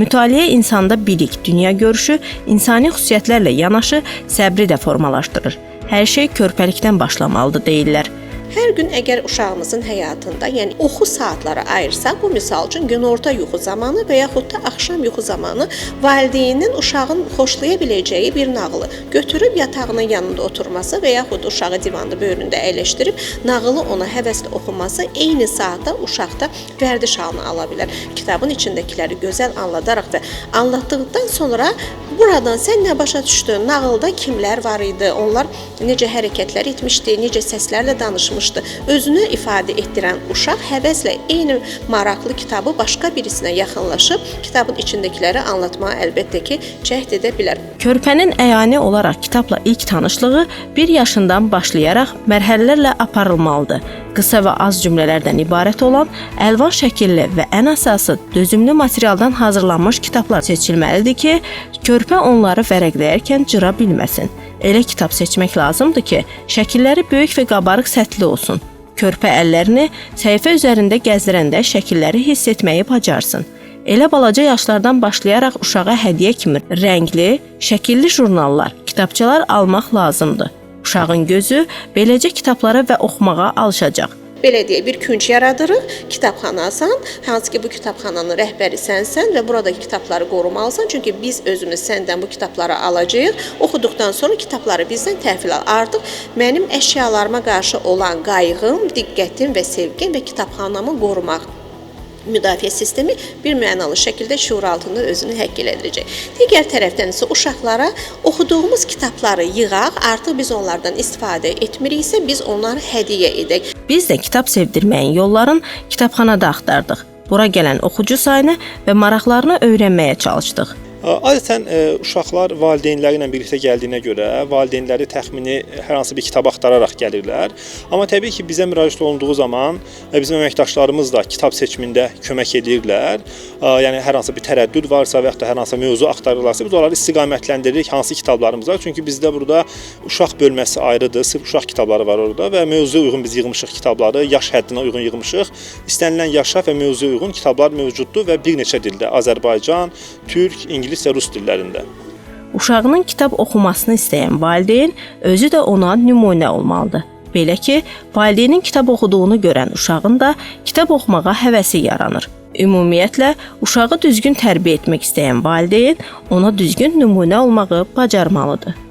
Mütaliə insanda bilik, dünya görüşü, insani xüsusiyyətlərlə yanaşı səbri də formalaşdırır. Hər şey körpəlikdən başlamalıdır deyirlər. Hər gün əgər uşağımızın həyatında, yəni oxu saatları ayırsaq, bu misal üçün günorta yuxu zamanı və yaxud da axşam yuxu zamanı valideynin uşağın xoşlaya biləcəyi bir nağılı götürüb yatağının yanında oturması və yaxud uşağı divanda böyründə əyləşdirib nağılı ona həvəslə oxuması eyni saatda uşaqda vərdiş halını ala bilər. Kitabın içindəkiləri gözəl anladaraq və anlatdıqdan sonra buradan sən nə başa düşdün? Nağılda kimlər var idi? Onlar necə hərəkətlər etmişdi, necə səslərlə danışmışdı? Özünü ifadə etdirən uşaq həvəslə eyni maraqlı kitabı başqa birisinə yaxınlaşıb kitabın içindəkiləri anlatmağa əlbəttə ki, cəhd edə bilər. Körpənin əyani olaraq kitabla ilk tanışlığı 1 yaşından başlayaraq mərhələlərlə aparılmalıdır. Qısa və az cümlələrdən ibarət olan, əlvan şəkilli və ən əsası dözümlü materialdan hazırlanmış kitablar seçilməlidir ki, körpə onları vərəqləyərkən cıra bilməsin. Elə kitab seçmək lazımdır ki, şəkilləri böyük və qabarıq səthli olsun. Körpə əllərini səhifə üzərində gəzdirəndə şəkilləri hiss etməyi bacarsın. Elə balaca yaşlardan başlayaraq uşağa hədiyyə kimi rəngli, şəkilli jurnallar, kitabçalar almaq lazımdır. Uşağın gözü beləcə kitablara və oxumağa alışacaq. Belə deyə bir künc yaradırıq, kitabxanasan, hansı ki bu kitabxananın rəhbəri sənsən və buradakı kitabları qorumalısan, çünki biz özümüz səndən bu kitabları alacağıq. Oxuduqdan sonra kitabları bizdən təhvil al. Artıq mənim əşyalarıma qarşı olan qayğım, diqqətim və sevgim və kitabxanamı qorumaq müdafiə sistemi bir mənalı şəkildə şuur altında özünü həkk elədəcək. Digər tərəfdən isə uşaqlara oxuduğumuz kitabları yığaq, artıq biz onlardan istifadə etmiriksə, biz onları hədiyyə edək. Biz də kitab sevdirməyin yolların kitabxanada axtardıq. Bura gələn oxucu sayını və maraqlarını öyrənməyə çalışdıq. Adətən uşaqlar valideynləri ilə birlikdə gəldiyinə görə valideynləri təxmini hər hansı bir kitab axtararaq gəlirlər. Amma təbii ki, bizə müraciət olunduğu zaman bizim əməkdaşlarımız da kitab seçimində kömək edirlər. Yəni hər hansı bir tərəddüd varsa və ya da hər hansı mövzu axtarırlarsa biz onları istiqamətləndiриrik hansı kitablarımız var. Çünki bizdə burada uşaq bölməsi ayrıdır, sırf uşaq kitabları var orada və mövzuya uyğun biz yığmışıq kitabları, yaş həddinə uyğun yığmışıq. İstənilən yaşa və mövzuya uyğun kitablar mövcuddur və bir neçə dildə Azərbaycan, Türk, İngilis və rus dillərində. Uşağının kitab oxumasını istəyən valideyn özü də ona nümunə olmalıdır. Belə ki, valideynin kitab oxuduğunu görən uşağın da kitab oxumağa həvəsi yaranır. Ümumiyyətlə, uşağı düzgün tərbiyə etmək istəyən valideyn ona düzgün nümunə olmağı bacarmalıdır.